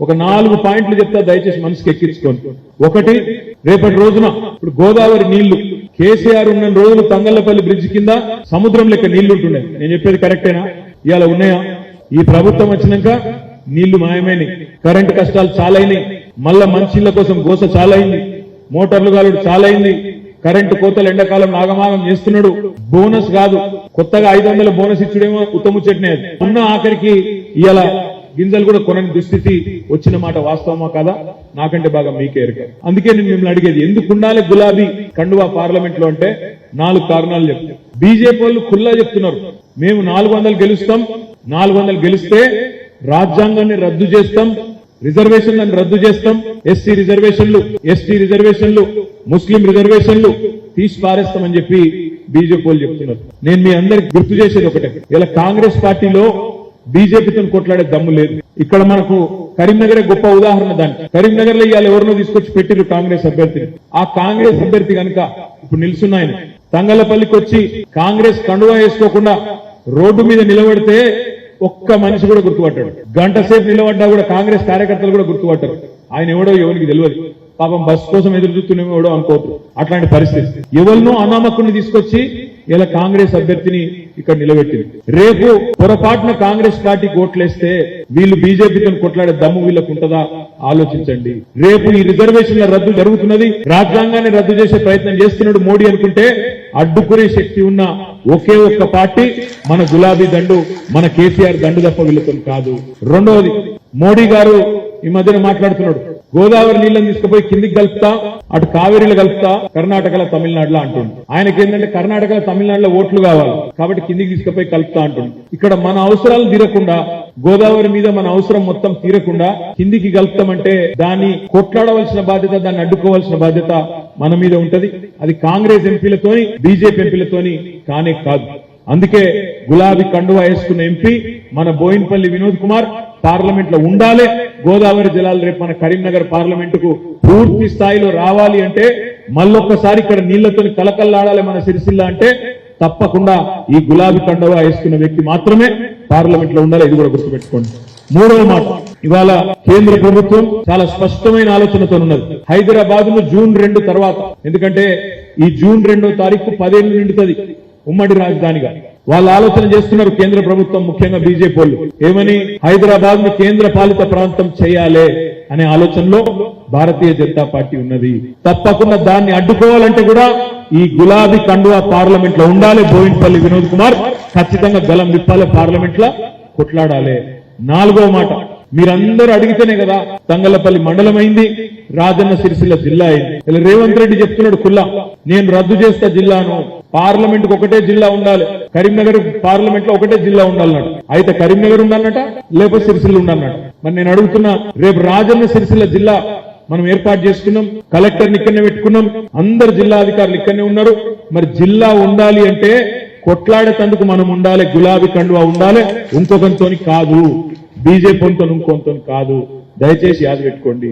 ఒక నాలుగు పాయింట్లు చెప్తా దయచేసి మనసుకి ఎక్కించుకోండి. ఒకటి రేపటి రోజున ఇప్పుడు గోదావరి నీళ్ళు కేసీఆర్ ఉన్న రోజులు తంగళ్ళపల్లి బ్రిడ్జ్ కింద సముద్రం లెక్క నీళ్ళు ఉంటుండే నేను చెప్పేది కరెక్టేనా? ఇవాళ ఉన్నాయా? ఈ ప్రభుత్వం వచ్చినాక నీళ్ళు మాయమైనవి కరెంటు కష్టాలు చాలైనాయి. మళ్ళా మంచిళ్ళ కోసం గోస చాలైంది. మోటార్లు గాలుడు చాలైంది. కరెంటు కోతలు ఎండాకాలం నాగమాగం చేస్తున్నాడు. బోనస్ కాదు. కొత్తగా ఐదు వందల బోనస్ ఇచ్చుడేమో ఉత్తమ చెట్నే ఉన్న ఆఖరికి ఇలా గింజలు కూడా కొనని దుస్థితి వచ్చిన మాట వాస్తవమా కదా? నాకంటే బాగా మీకే ఎరుక అందుకే నేను మిమ్మల్ని అడిగేది ఎందుకు ఉండాలి గులాబీ కండువా పార్లమెంట్లో అంటే? నాలుగు కారణాలు చెప్తారు బీజేపీ వాళ్ళు ఖుల్లా చెప్తున్నారు. మేము నాలుగు వందలు గెలుస్తాం. నాలుగు వందలు గెలిస్తే రాజ్యాంగాన్ని రద్దు చేస్తాం. రిజర్వేషన్లను రద్దు చేస్తాం. ఎస్సీ రిజర్వేషన్లు ఎస్టీ రిజర్వేషన్లు ముస్లిం రిజర్వేషన్లు తీసి పారేస్తామని చెప్పి బీజేపీ వాళ్ళు చెప్తున్నారు. నేను మీ అందరికి గుర్తు చేసేది ఒకటే. ఇలా కాంగ్రెస్ పార్టీలో బీజేపీతో కొట్లాడే దమ్ము లేదు. ఇక్కడ మనకు కరీంనగర్ గొప్ప ఉదాహరణ దానికి కరీంనగర్లో ఇవాళ ఎవరినో తీసుకొచ్చి పెట్టిరు కాంగ్రెస్ అభ్యర్థిని. ఆ కాంగ్రెస్ అభ్యర్థి కనుక ఇప్పుడు నిల్చున్నాయన తంగలపల్లికి వచ్చి కాంగ్రెస్ కండువా వేసుకోకుండా రోడ్డు మీద నిలబడితే ఒక్క మనిషి కూడా గుర్తుపట్టాడు. గంట సేపు నిలబడ్డా కూడా కాంగ్రెస్ కార్యకర్తలు కూడా గుర్తుపట్టారు. ఆయన ఎవడో ఎవరికి తెలియదు. పాపం బస్ కోసం ఎదురు చూస్తున్నామో ఎవడో అనుకోవద్దు. అట్లాంటి పరిస్థితి. ఎవరినో అనామకుని తీసుకొచ్చి ఇలా కాంగ్రెస్ అభ్యర్థిని ఇక్కడ నిలబెట్టింది. రేపు పొరపాటున కాంగ్రెస్ పార్టీ ఓట్లేస్తే వీళ్ళు బీజేపీతో కొట్లాడే దమ్ము వీళ్ళకు ఉంటుందా? ఆలోచించండి. రేపు ఈ రిజర్వేషన్ల రద్దు జరుగుతున్నది. రాజ్యాంగాన్ని రద్దు చేసే ప్రయత్నం చేస్తున్నాడు మోడీ అనుకుంటే అడ్డుకునే శక్తి ఉన్న ఒకే ఒక్క పార్టీ మన గులాబీ దండు మన కేసీఆర్ దండు తప్ప వీళ్ళతో కాదు. రెండవది మోడీ గారు ఈ మధ్యన మాట్లాడుతున్నాడు. గోదావరి నీళ్ళని తీసుకుపోయి కిందికి కలుపుతా అటు కావేరీలు కలుపుతా కర్ణాటకలో తమిళనాడులో అంటుండు ఆయనకి ఏంటంటే కర్ణాటకలో తమిళనాడులో ఓట్లు కావాలి. కాబట్టి కిందికి తీసుకుపోయి కలుపుతా అంటుంది. ఇక్కడ మన అవసరాలు తీరకుండా గోదావరి మీద మన అవసరం మొత్తం తీరకుండా కిందికి కలుపుతామంటే దాన్ని కొట్లాడవలసిన బాధ్యత దాన్ని అడ్డుకోవాల్సిన బాధ్యత మన మీద ఉంటది. అది కాంగ్రెస్ ఎంపీలతోని బీజేపీ ఎంపీలతోని కానే కాదు. అందుకే గులాబీ కండువా వేసుకున్న ఎంపీ మన బోయిన్పల్లి వినోద్ కుమార్ పార్లమెంట్లో ఉండాలి. గోదావరి జిల్లాలు రేపు మన కరీంనగర్ పార్లమెంటుకు పూర్తి స్థాయిలో రావాలి అంటే మళ్ళొక్కసారి ఇక్కడ నీళ్ళతో కలకల్లాడాలి మన సిరిసిల్ల అంటే తప్పకుండా ఈ గులాబీ కండువా వేసుకున్న వ్యక్తి మాత్రమే పార్లమెంట్లో ఉండాలి. ఇది కూడా గుర్తుపెట్టుకోండి. మూడవ మాట. ఇవాళ కేంద్ర ప్రభుత్వం చాలా స్పష్టమైన ఆలోచనతో ఉన్నది. హైదరాబాద్ను జూన్ రెండు తర్వాత. ఎందుకంటే ఈ జూన్ రెండో తారీఖు పదేళ్ళు నిండుతుంది ఉమ్మడి రాజధానిగా. వాళ్ళు ఆలోచన చేస్తున్నారు కేంద్ర ప్రభుత్వం ముఖ్యంగా బీజేపీ వాళ్ళు. ఏమని? హైదరాబాద్ను కేంద్ర పాలిత ప్రాంతం చేయాలి అనే ఆలోచనలో భారతీయ జనతా పార్టీ ఉన్నది. తప్పకుండా దాన్ని అడ్డుకోవాలంటే కూడా ఈ గులాబీ కండువా పార్లమెంట్లో ఉండాలి బోయిన్పల్లి వినోద్ కుమార్. ఖచ్చితంగా గలం విప్పాలి పార్లమెంట్లో కొట్లాడాలి. నాలుగో మాట. మీరందరూ అడిగితేనే కదా తంగలపల్లి మండలం అయింది రాజన్న సిరిసిల్ల జిల్లా అయింది. రేవంత్ రెడ్డి చెప్తున్నాడు కుల్లా నేను రద్దు చేస్తా జిల్లాను. పార్లమెంట్కు ఒకటే జిల్లా ఉండాలి. కరీంనగర్ పార్లమెంట్లో ఒకటే జిల్లా ఉండాలన్నాడు. అయితే కరీంనగర్ ఉండాలన్నట లేకపోతే సిరిసిల్ల ఉండాలన్నాడు? మరి నేను అడుగుతున్నా రేపు రాజన్న సిరిసిల్ల జిల్లా మనం ఏర్పాటు చేసుకున్నాం కలెక్టర్ ఇక్కడనే పెట్టుకున్నాం అందరు జిల్లా అధికారులు ఇక్కడనే ఉన్నారు. మరి జిల్లా ఉండాలి అంటే కొట్లాడేటందుకు మనం ఉండాలి గులాబీ కండువా ఉండాలి ఇంకొకంతో కాదు. బీజేపీతో ఇంకొంతో కాదు. దయచేసి యాద పెట్టుకోండి.